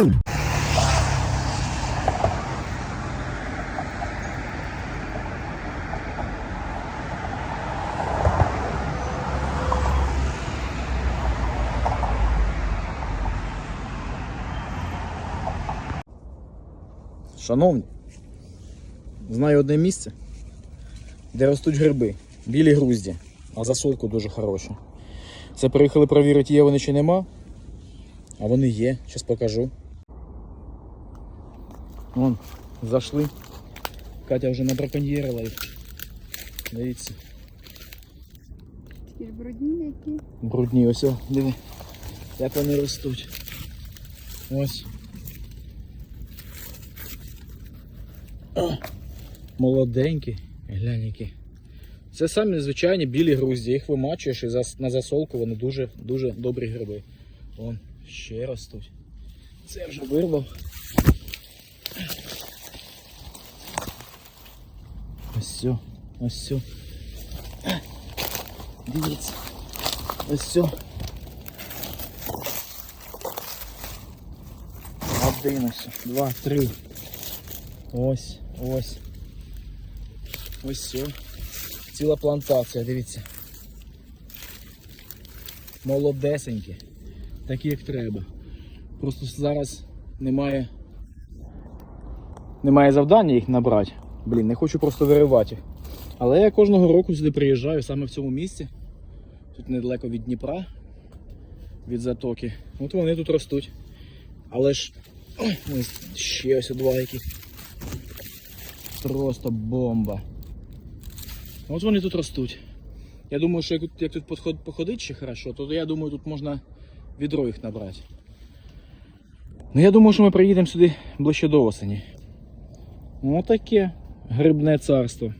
Шановні, знаю одне місце, де ростуть гриби, білі грузді, а засолку дуже хороша. Це приїхали перевірити, є вони чи нема. А вони є, зараз покажу. Вон, зайшли. Катя вже набраконьєрила їх. Дивіться, Такі ж брудні які. брудні, ось, о, диви, як вони ростуть. Ось. О, молоденькі, глянь які. Це самі звичайні білі грузді, їх вимачуєш і на засолку вони дуже дуже добрі гриби. Вон, ще ростуть. Це вже вирвав. Ось все, ось все. Дивіться. Ось все. Один ось, два, три. Ось, ось. Ось все. Ціла плантація, дивіться. Молодесенькі. Такі як треба. Просто зараз немає. Немає завдання їх набрати. Блін, не хочу просто виривати. Але я кожного року сюди приїжджаю саме в цьому місці. Тут недалеко від Дніпра, від затоки. От вони тут ростуть. Але ж ось ще ось два які. Просто бомба. От вони тут ростуть. Я думаю, що як, як тут походить ще хорошо, то я думаю, тут можна відро їх набрати. Ну я думаю, що ми приїдемо сюди ближче до осені. Отаке грибне царство.